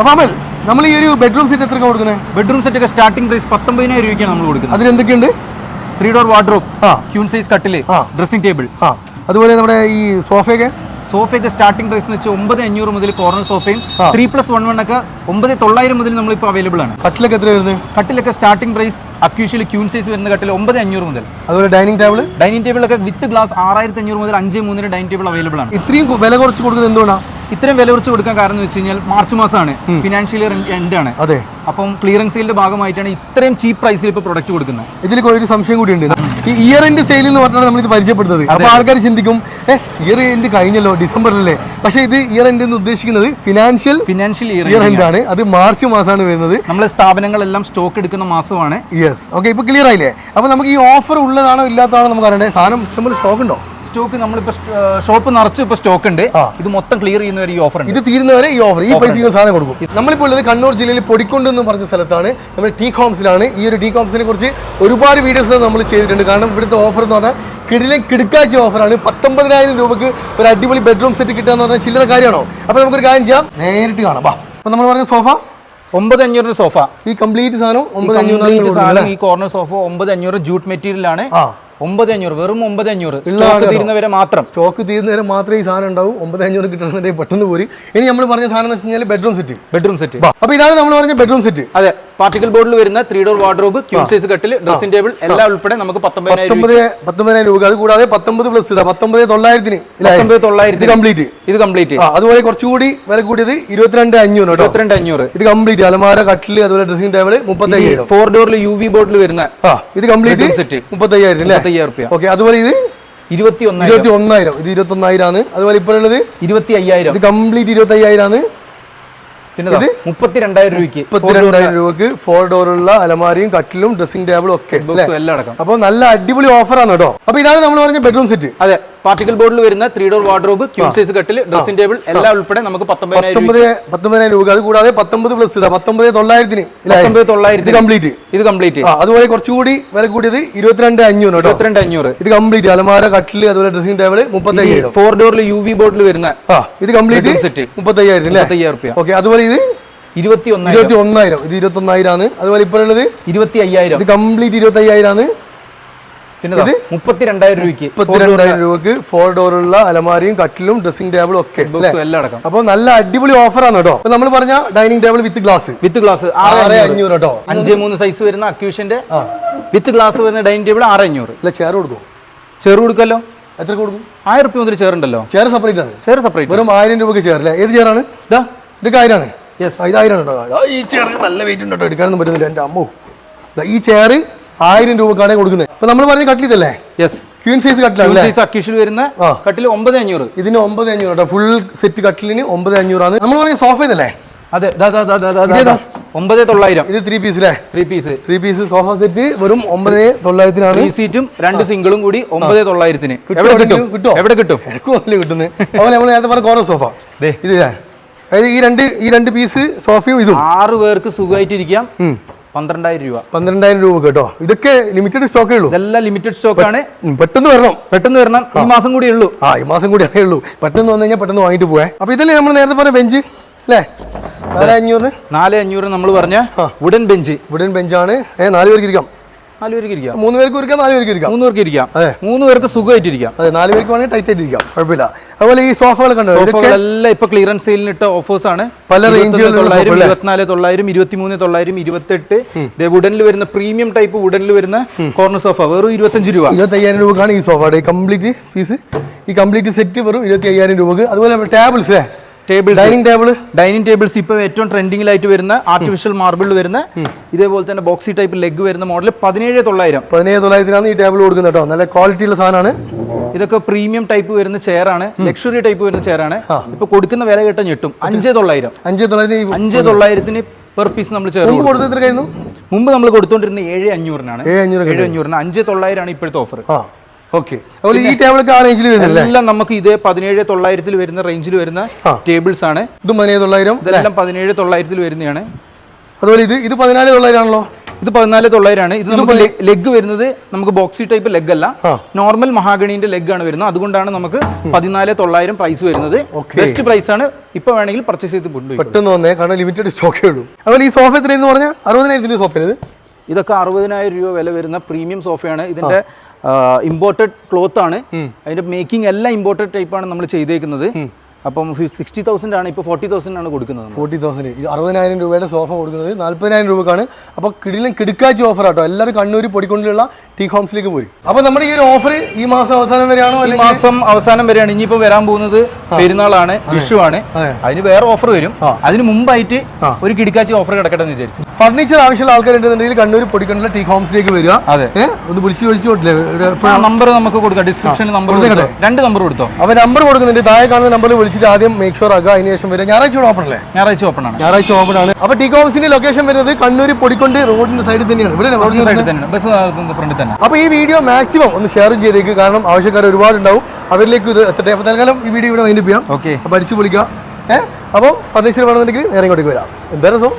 അപ്പൊ അമൽ നമ്മൾ ഈ ഒരു ബെഡ്റൂം സെറ്റ് എത്ര കൊടുക്കുന്നത് ബെഡ്റൂം സെറ്റ് ഒക്കെ സ്റ്റാർട്ടിംഗ് പ്രൈസ് പത്തൊമ്പതിനായിരം രൂപയ്ക്കാണ് നമ്മൾ കൊടുക്കുന്നത്. അതിലെന്തൊക്കെയുണ്ട്? Three door wardrobe. Queen size കട്ടിൽ ഡ്രസ്സിംഗ് ടേബിൾ അതുപോലെ നമ്മുടെ ഈ സോഫയൊക്കെ? സോഫയൊക്കെ സ്റ്റാർട്ടിംഗ് പ്രൈസ് എന്ന് വെച്ചാൽ ഒമ്പത് അഞ്ഞൂറ് മുതൽ കോർണർ സോഫയും. ത്രീ പ്ലസ് വൺ വൺ ഒക്കെ ഒമ്പത് തൊള്ളായിരം മുതൽ നമ്മളിപ്പോൾ അവൈലബിൾ ആണ്. കട്ടിലൊക്കെ എത്ര വരുന്നത് കട്ടിലൊക്കെ സ്റ്റാർട്ടിംഗ് പ്രൈസ് അക്യൂഷ്യൽ ക്യൂൺ സൈസ് വരുന്ന കട്ടിൽ ഒമ്പത് അഞ്ഞൂറ് മുതൽ. അതുപോലെ ഡൈനിങ് ടേബിൾ ഡൈനിങ് ടേബിളൊക്കെ വിത്ത് ഗ്ലാസ് ആറായിരത്തി അഞ്ഞൂറ് മുതൽ അഞ്ച് മൂന്നിന് ഡൈനിങ് ടേബിൾ അവൈലബിൾ ആണ്. ഇത്രയും വില കുറച്ച് കൊടുക്കുന്നത് എന്തുകൊണ്ടാണ് ഇത്രയും വില കുറച്ച് കൊടുക്കാൻ കാരണം എന്ന് വെച്ച് കഴിഞ്ഞാൽ മാർച്ച് മാസമാണ്. ഫിനാൻഷ്യൽ ഇയർ എൻഡ് ആണ് അതെ. അപ്പം ക്ലിയറൻസ് സെയിലിന്റെ ഭാഗമായിട്ടാണ് ഇത്രയും ചീപ്പ് പ്രൈസിൽ ഇപ്പൊ പ്രൊഡക്റ്റ് കൊടുക്കുന്നത്. ഇതിൽ ഒരു സംശയം കൂടി ഉണ്ട്. ഈ ഇയർ എൻഡ് സെയിൽ എന്ന് പറഞ്ഞാണ് നമ്മൾ ഇത് പരിചയപ്പെടുന്നത് അപ്പൊ ആൾക്കാർ ചിന്തിക്കും ഇയർ എൻഡ് കഴിഞ്ഞല്ലോ ഡിസംബറിലല്ലേ? പക്ഷേ ഇത് ഇയർ എൻഡ് എന്ന് ഉദ്ദേശിക്കുന്നത് financial financial year year end ആണ്. അത് മാർച്ച് മാസമാണ് വരുന്നത്. നമ്മളെ സ്ഥാപനങ്ങളെല്ലാം സ്റ്റോക്ക് എടുക്കുന്ന മാസമാണ്. യെസ് ഓക്കെ ഇപ്പൊ ക്ലിയർ ആയില്ലേ? അപ്പൊ നമുക്ക് ഈ ഓഫർ ഉള്ളതാണോ ഇല്ലാത്തതാണോ നമുക്ക് അറിയണ്ടേ? സാധനം ഇഷ്ടംപോലെ സ്റ്റോക്ക് ഉണ്ടോ? സ്റ്റോക്ക് നമ്മളിപ്പോ ഷോപ്പ് നിറച്ച് ഇപ്പൊ സ്റ്റോക്ക് ഉണ്ട് ഇത് മൊത്തം ക്ലിയർ ചെയ്യുന്ന ഒരു ഓഫർ ഇത് തീരുന്നവരെ ഈ ഓഫർ ഈ പൈസ സാധനം കൊടുക്കും. നമ്മളിപ്പോൾ ഉള്ളത് കണ്ണൂർ ജില്ലയിൽ പൊടിക്കൊണ്ട് എന്ന് പറഞ്ഞ സ്ഥലത്താണ്. നമ്മുടെ ടീ കോംസിലാണ് ഈ ഒരു ടീ കോംസിനെ കുറിച്ച് ഒരുപാട് വീഡിയോസ് നമ്മൾ ചെയ്തിട്ടുണ്ട്. കാരണം ഇവിടുത്തെ ഓഫർ എന്ന് പറഞ്ഞാൽ കിടിലെ കിടുക്കാച്ച ഓഫറാണ് പത്തൊമ്പതിനായിരം രൂപക്ക് ഒരു അടിപൊളി ബെഡ്റൂം സെറ്റ് കിട്ടുക എന്ന് പറഞ്ഞാൽ ചില്ലറ കാര്യമാണോ? അപ്പോൾ നമുക്കൊരു കാര്യം ചെയ്യാം. നേരിട്ട് കാണാം. വാ. അപ്പോൾ നമ്മൾ പറഞ്ഞ സോഫ ഒമ്പത് അഞ്ഞൂറ് സോഫ ഈ കംപ്ലീറ്റ് സാധനം ഒമ്പത് അഞ്ഞൂറ് സാധനം ഈ കോർണർ സോഫ ഒമ്പത് അഞ്ഞൂറ് ജൂട്ട് മെറ്റീരിയൽ ആണ്. ആ. ഒമ്പത് അഞ്ഞൂറ് വെറും ഒമ്പത് അഞ്ഞൂറ് സ്റ്റോക്ക്. തീരുന്നവരെ മാത്രം. സ്റ്റോക്ക് തീരുന്നവരെ മാത്രമേ ഈ സാധനം ഉണ്ടാവും. ഒമ്പത് അഞ്ഞൂറ് കിട്ടണമെന്നുണ്ടെങ്കിൽ പെട്ടെന്ന് പോരി. ഇനി നമ്മൾ പറഞ്ഞ സാധനം എന്ന് വെച്ച് കഴിഞ്ഞാൽ ബെഡ്റൂം സെറ്റ് ബെഡ്റൂം സെറ്റ് അപ്പൊ ഇതാണ് നമ്മൾ പറഞ്ഞ ബെഡ്റൂം സെറ്റ് അതെ പാർട്ടിക്കൽ ബോർഡിൽ വരുന്ന three door wardrobe queen size കട്ടിൽ ഡ്രസ്സിംഗ് ടേബിൾ എല്ലാം ഉൾപ്പെടെ നമുക്ക് പത്തൊമ്പതിനായിരം രൂപ അത് കൂടാതെ പത്തൊമ്പത് പ്ലസ് ഇതാ പത്തൊമ്പത് തൊള്ളായിരത്തിന്? പത്തൊമ്പത് തൊള്ളായിരത്തി കംപ്ലീറ്റ് ഇത് കംപ്ലീറ്റ് അതുപോലെ കുറച്ചുകൂടി വില കൂടിയത് ഇരുപത്തിരണ്ട് അഞ്ഞൂറ് ഇരുപത്തിരണ്ട് അഞ്ഞൂറ്. ഇത് കംപ്ലീറ്റ് അലമാര കട്ടിൽ അതുപോലെ ഡ്രസ്സിംഗ് ടേബിൾ മുപ്പത്തി അയ്യായിരം ഫോർ ഡോറിൽ യു വി ബോർഡിൽ വരുന്ന ഇത് കംപ്ലീറ്റ് Bedroom set. മുപ്പത്തി അയ്യായിരം റുപ്യ ഓക്കെ അതുപോലെ ഇത്? ഇരുപത്തി ഇരുപത്തി ഒന്നായിരം ഇത് ഇരുപത്തി ഒന്നായിരം ആണ് അതുപോലെ ഇപ്പോഴുള്ളത് ഇരുപത്തി അയ്യായിരം ഇത് കംപ്ലീറ്റ് ഇരുപത്തി അയ്യായിരം ആണ് പിന്നെ മുപ്പത്തി രണ്ടായിരം രൂപയ്ക്ക് മുപ്പത്തിരണ്ടായിരം രൂപക്ക് ഫോർ ഡോറുള്ള അലമാരിയും കട്ടിലും ഡ്രസ്സിംഗ് ടേബിളും ഒക്കെ എല്ലാം അടക്കം. അപ്പോൾ നല്ല അടിപൊളി ഓഫറാണ് കേട്ടോ. അപ്പോൾ ഇതാണ് നമ്മൾ പറഞ്ഞ ബെഡ്റൂം സെറ്റ് അതെ. പാർട്ടിക്കൽ ബോർഡിൽ വരുന്ന three door wardrobe queen size കട്ടിൽ ഡ്രസ്സിംഗ് ടേബിൾ എല്ലാം ഉൾപ്പെടെ നമുക്ക് പത്തൊമ്പതിനായിരം പത്തൊമ്പത് പത്തൊമ്പതിനായിരം രൂപ അത് കൂടാതെ പത്തൊമ്പത് പ്ലസ് ഇതാ പത്തൊമ്പത് തൊള്ളായിരത്തിന്. പത്തൊമ്പത് തൊള്ളായിരത്തി കംപ്ലീറ്റ് ഇത് കംപ്ലീറ്റ് അതുപോലെ കുറച്ചുകൂടി വില കൂടിയത് ഇരുപത്തിരണ്ട് അഞ്ഞൂറ് ഇരുപത്തിരണ്ട് അഞ്ഞൂറ്. ഇത് കംപ്ലീറ്റ് അലമാര കട്ടിൽ അതുപോലെ ഡ്രസ്സിംഗ് ടേബിൾ മുപ്പത്തയ്യായിരം. ഫോർ ഡോറിൽ യു വി ബോർഡിൽ വരുന്ന ഇത് കംപ്ലീറ്റ് സെറ്റ് മുപ്പത്തയ്യായിരത്തി മുപ്പത്തി അയ്യായിരം മുപ്പത്തയ്യായിരം റുപ്യ ഓക്കെ അതുപോലെ ഇത് ഇരുപത്തി ഒന്നായിരം ഇത് ഇരുപത്തി ഒന്നായിരം ആണ് അതുപോലെ ഇപ്പോഴുള്ളത് ഇരുപത്തി അയ്യായിരം ഇത് കംപ്ലീറ്റ് ഇരുപത്തി അയ്യായിരം ആണ് പിന്നെ മുപ്പത്തി രണ്ടായിരം രൂപയ്ക്ക് രൂപക്ക് ഫോർ ഡോറുള്ള അലമാരിയും കട്ടിലും ഡ്രസ്സിംഗ് ടേബിളും ഒക്കെ അപ്പൊ എല്ലാം അടക്കം. അപ്പോൾ നല്ല അടിപൊളി ഓഫറാണ് കേട്ടോ അപ്പൊ നമ്മൾ പറഞ്ഞ dining table with glass with glass ആറ് അഞ്ഞൂറ്. കേട്ടോ അഞ്ച് മൂന്ന് സൈസ് വരുന്ന അക്യൂഷന്റെ വിത്ത് ഗ്ലാസ് വരുന്ന ഡൈനിങ് ടേബിൾ ആറ് അഞ്ഞൂറ്. അല്ല ചെയർ കൊടുക്കും ചെയർ കൊടുക്കല്ലോ എത്ര കൊടുക്കും? ആയിരം റുപ്യ മുതൽ ചെറുണ്ടല്ലോ ചെയർ സെപ്പറേറ്റ് ആണ്. ചെറു സെപ്പറേറ്റ് വെറും ആയിരം രൂപക്ക് ചെയർ അല്ലേ? ഏത് ചെയറാണ് ഇതാ ഇതൊക്കെ ആയിരാണ്. യെസ് കേട്ടോ ഈ ചെയർ നല്ല വെയിറ്റ് ഉണ്ട് കേട്ടോ എടുക്കാനൊന്നും പറ്റുന്നില്ല. എന്റെ അമ്മോ. ഈ ചെയർ ആയിരം രൂപക്കാണ് കൊടുക്കുന്നത്. അപ്പൊ നമ്മൾ പറഞ്ഞ കട്ടിലിതല്ലേ യെസ് ക്വീൻ സൈസ് കട്ടിലാണ് സൈസ് അക്യൂഷിൽ വരുന്ന. കട്ടിൽ ഒമ്പത് അഞ്ഞൂറ്. ഇതിന് ഒമ്പത് അഞ്ഞൂറ് കേട്ടോ. ഫുൾ സെറ്റ് കട്ടിലിന് ഒമ്പത് അഞ്ഞൂറാണ് നമ്മൾ പറഞ്ഞ സോഫ ഇതല്ലേ? അതെ. ഒമ്പത് തൊള്ളായിരം. ഇത് ത്രീ പീസ് അല്ലേ three piece three piece sofa set വെറും ഒമ്പത് തൊള്ളായിരത്തിനാണ്. ഈ സീറ്റും രണ്ട് സിംഗിളും കൂടി ഒമ്പത് തൊള്ളായിരത്തിന്. എവിടെ കിട്ടും? എവിടെ കിട്ടും? എനിക്കും നല്ല കിട്ടുന്നത്. അതുപോലെ നമ്മൾ നേരത്തെ പറഞ്ഞ കോർണർ സോഫ. ഇത് അതായത് ഈ രണ്ട് ഈ രണ്ട് പീസ് സോഫയും ഇതും. ആറ് പേർക്ക് സുഖമായിട്ട് ഇരിക്കാം ഉം. പന്ത്രണ്ടായിരം രൂപ. പന്ത്രണ്ടായിരം രൂപ കേട്ടോ. ഇതൊക്കെ ലിമിറ്റഡ് സ്റ്റോക്കേ ഉള്ളൂ. ഇതെല്ലാം ലിമിറ്റഡ് സ്റ്റോക്ക് ആണ്. പെട്ടെന്ന് വരണം. പെട്ടെന്ന് വരണം. ഈ മാസം കൂടി ഉള്ളൂ. ആ ഈ മാസം കൂടി അതേ ഉള്ളൂ. പെട്ടെന്ന് വന്നു കഴിഞ്ഞാൽ പെട്ടെന്ന് വാങ്ങിട്ട് പോവാ. അപ്പൊ ഇതല്ലേ നമ്മൾ നേരത്തെ പറഞ്ഞ ബെഞ്ച്? അല്ലേ? നാല് അഞ്ഞൂറ് നാല് അഞ്ഞൂറ് നമ്മൾ പറഞ്ഞ വുഡൻ ബെഞ്ച് വുഡൻ ബെഞ്ചാണ് ഏഹ് നാല് പേർക്ക് ഇരിക്കാം. നാല് പേർക്ക് ഇരിക്കാം. മൂന്ന് പേർക്ക് ഇരിക്കാം നാല് പേർക്ക് ഇരിക്കാം. മൂന്ന് പേർക്ക് ഇരിക്കാം. അതെ. മൂന്ന് പേർക്ക് സുഖമായിട്ട് ഇരിക്കാം അതെ നാല് പേർക്ക് വേണമെങ്കിൽ ടൈറ്റ് ആയിട്ട് ഇരിക്കാം. കുഴപ്പമില്ല. അതുപോലെ ഈ സോഫകൾ കണ്ടോ? സോഫകളെല്ലാം ഇപ്പൊ ക്ലിയറൻസ് സെയിലിന് ഇട്ട ഓഫേഴ്സ് ആണ്. പല റേഞ്ചുകളിലുള്ള തൊള്ളായിരം? ഇരുപത്തിനാല് തൊള്ളായിരം ഇരുപത്തിമൂന്ന് തൊള്ളായിരം ഇരുപത്തെട്ട്. വുഡനിൽ വരുന്ന പ്രീമിയം ടൈപ്പ് വുഡനിൽ വരുന്ന കോർണർ സോഫ വെറും ഇരുപത്തഞ്ച് രൂപ. ഇരുപത്തയ്യായിരം രൂപക്കാണ് ഈ സോഫയുടെ കംപ്ലീറ്റ് പീസ് ഈ കംപ്ലീറ്റ് സെറ്റ് വെറും ഇരുപത്തി അയ്യായിരം രൂപക്ക്. അതുപോലെ tables tables dining table dining tables ഇപ്പൊ ഏറ്റവും ട്രെൻഡിങ്ങിലായിട്ട് വരുന്ന ആർട്ടിഫിഷ്യൽ മാർബിൾ വരുന്ന ഇതേപോലെ തന്നെ ബോക്സി ടൈപ്പ് ലെഗ് വരുന്ന മോഡൽ പതിനേഴ് തൊള്ളായിരം. പതിനേഴ് തൊള്ളായിരത്തിനാണ് ഈ ടേബിൾ കൊടുക്കുന്നത് കേട്ടോ നല്ല ക്വാളിറ്റിയുള്ള സാധനമാണ് ഇതൊക്കെ പ്രീമിയം ടൈപ്പ് വരുന്ന ചെയർ ആണ്. ലക്ഷറി ടൈപ്പ് വരുന്ന ചെയർ ആണ്. ഇപ്പൊ കൊടുക്കുന്ന വില കേട്ടോ ഞെട്ടും. അഞ്ച് തൊള്ളായിരം. അഞ്ച് തൊള്ളായിരത്തി അഞ്ച് തൊള്ളായിരത്തിന് പെർ പീസ് നമ്മൾ ചെയർ മുമ്പ് കൊടുത്തത് എത്ര കഴിയുന്നു മുമ്പ് നമ്മൾ കൊടുത്തോണ്ടിരുന്ന ഏഴ് അഞ്ഞൂറിനാണ്. ഏഴ് അഞ്ഞൂറ് ഏഴ് അഞ്ഞൂറിന് അഞ്ച് തൊള്ളായിരമാണ് ഇപ്പോഴത്തെ ഓഫർ ഓക്കെ. അതുപോലെ ഈ ടേബിളൊക്കെ ആ റേഞ്ചിൽ വരുന്നില്ലേ? എല്ലാം നമുക്ക് ഇതേ പതിനേഴ് തൊള്ളായിരത്തിൽ വരുന്ന റേഞ്ചിൽ വരുന്ന ടേബിൾസ് ആണ്. ഇത് പതിനേഴ് തൊള്ളായിരം ഇതെല്ലാം പതിനേഴ് തൊള്ളായിരത്തിൽ വരുന്നതാണ്. അതുപോലെ ഇത് ഇത് പതിനാല് തൊള്ളായിരം ആണല്ലോ ഇത് പതിനാല് തൊള്ളായിരമാണ് ഇത് നമുക്ക് ലെഗ് വരുന്നത് നമുക്ക് ബോക്സി ടൈപ്പ് ലെഗ് അല്ല. നോർമൽ മഹാഗണിന്റെ ലെഗ് ആണ് വരുന്നത്. അതുകൊണ്ടാണ് നമുക്ക് പതിനാല് തൊള്ളായിരം പ്രൈസ് വരുന്നത്. ബെസ്റ്റ് പ്രൈസ് ആണ്. ഇപ്പൊ വേണമെങ്കിൽ പർച്ചേസ് ചെയ്ത് കൊണ്ടുപോയി പെട്ടെന്ന് വന്നേ കാരണം ലിമിറ്റഡ് സ്റ്റോക്കേ ഉള്ളൂ. അതുപോലെ ഈ സോഫ എത്രയെന്ന് പറഞ്ഞാൽ അറുപതിനായിരത്തിന്റെ സോഫ ഇത്? ഇതൊക്കെ അറുപതിനായിരം രൂപ വില വരുന്ന പ്രീമിയം സോഫയാണ് ഇതിന്റെ ഇമ്പോർട്ടഡ് ക്ലോത്ത് ആണ്. അതിന്റെ മേക്കിംഗ് എല്ലാം ഇമ്പോർട്ടഡ് ടൈപ്പ് ആണ് നമ്മൾ ചെയ്തേക്കുന്നത്. അപ്പം സിക്സ്റ്റി തൗസൻഡ് ആണ് ഇപ്പോൾ ഫോർട്ടി തൗസൻഡ് ആണ് കൊടുക്കുന്നത്. ഫോർട്ടി തൗസൻഡ് അറുപതിനായിരം രൂപയുടെ സോഫ കൊടുക്കുന്നത് നാല്പതിനായിരം രൂപക്കാണ്. അപ്പോൾ കിടിലും കിടുക്കാച്ചി ഓഫർ ആട്ടോ. എല്ലാവരും കണ്ണൂർ പൊടിക്കൊണ്ടുള്ള ടീ ഹോംസിലേക്ക് പോയി അപ്പോൾ നമ്മുടെ ഈ ഒരു ഓഫർ ഈ മാസം അവസാനം വരെയാണോ ഈ മാസം അവസാനം വരെയാണ്. ഇനിയിപ്പോ വരാൻ പോകുന്നത് പെരുന്നാളാണ് വിഷു ആണ് അതെ. അതിന് വേറെ ഓഫർ വരും. അതിന് മുമ്പായിട്ട് ഒരു കിടിക്കാച്ചി ഓഫർ കിടക്കട്ടെ എന്ന് വിചാരിച്ചു. ഫർണിച്ചർ ആവശ്യമുള്ള ആൾക്കാരുണ്ടെന്നുണ്ടെങ്കിൽ കണ്ണൂർ പൊടിക്കണ്ടല്ല ടീ ഹോംസിലേക്ക് വരിക. അതെ. ഒന്ന് വിളിച്ചു ചോദിച്ചു നമ്പർ നമുക്ക് കൊടുക്കാം. ഡിസ്ക്രിപ്ഷനിൽ നമ്പർ രണ്ട് നമ്പർ കൊടുത്തോ? അപ്പോൾ നമ്പർ കൊടുക്കുന്നുണ്ട്. താഴെ കാണുന്ന നമ്പറിൽ വിളിച്ചിട്ട് ആദ്യം മേക്ക് ഷുവർ ആക്കുക. അതിന് ശേഷം വരിക. ഞായറാഴ്ച ഓപ്പൺ അല്ലേ? ഞായറാഴ്ച ഓപ്പൺ ആണ്. ഞായറാഴ്ച ഓപ്പൺ ആണ്. അപ്പൊ ടീ ഹോംസിന്റെ ലൊക്കേഷൻ വരുന്നത് കണ്ണൂർ പൊടിക്കൊണ്ട് റോഡിന്റെ സൈഡിൽ തന്നെയാണ്. ഇവിടെ സൈഡിൽ തന്നെ ബസ് ഫ്രണ്ടിൽ തന്നെ. അപ്പൊ ഈ വീഡിയോ മാക്സിമം ഒന്ന് ഷെയർ ചെയ്തേക്ക്. കാരണം ആവശ്യക്കാർ ഒരുപാടുണ്ടാവും അവരിലേക്ക് ഇത് എത്തട്ടെ. അപ്പൊ തൽക്കാലം ഈ വീഡിയോ ഇവിടെ വൈൻഡപ്പ് ചെയ്യാം. ഓക്കെ അപ്പോൾ അടിച്ചു പൊളിക്കാം ഏഹ് അപ്പോൾ ഫർണിച്ചർ വേണമെന്നുണ്ടെങ്കിൽ നേരെ ഇങ്ങോട്ടേക്ക് വരാം. എന്താ രസം